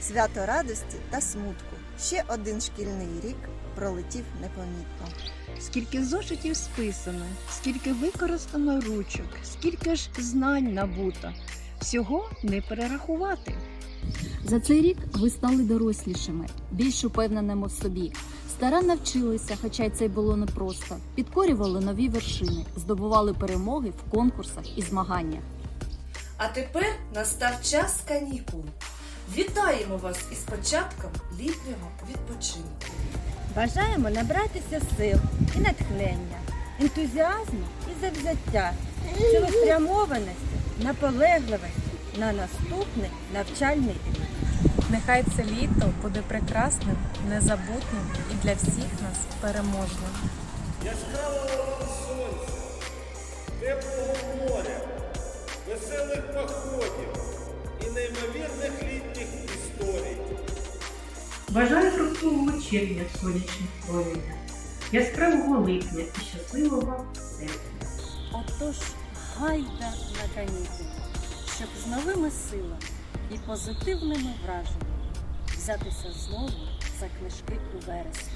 свято радості та смутку. Ще один шкільний рік пролетів непомітно. Скільки зошитів списано, скільки використано ручок, скільки ж знань набуто. Всього не перерахувати. За цей рік ви стали дорослішими, більш упевненими в собі. Старанно вчилися, хоча й це й було непросто. Підкорювали нові вершини, здобували перемоги в конкурсах і змаганнях. А тепер настав час канікул. Вітаємо вас із початком літнього відпочинку. Бажаємо набратися сил і натхнення, ентузіазму і завзяття, цілеспрямованості, наполегливості на наступний навчальний рік. Нехай це літо буде прекрасним, незабутнім і для всіх нас переможним. яскравого сонця, теплого веселих походів і неймовірних літніх історій. Бажаю фруктового червня в сонячних променях, яскравого липня і щасливого серпня. Отож, гайда на канікули, щоб з новими силами і позитивними враженнями взятися знову за книжки у вересні.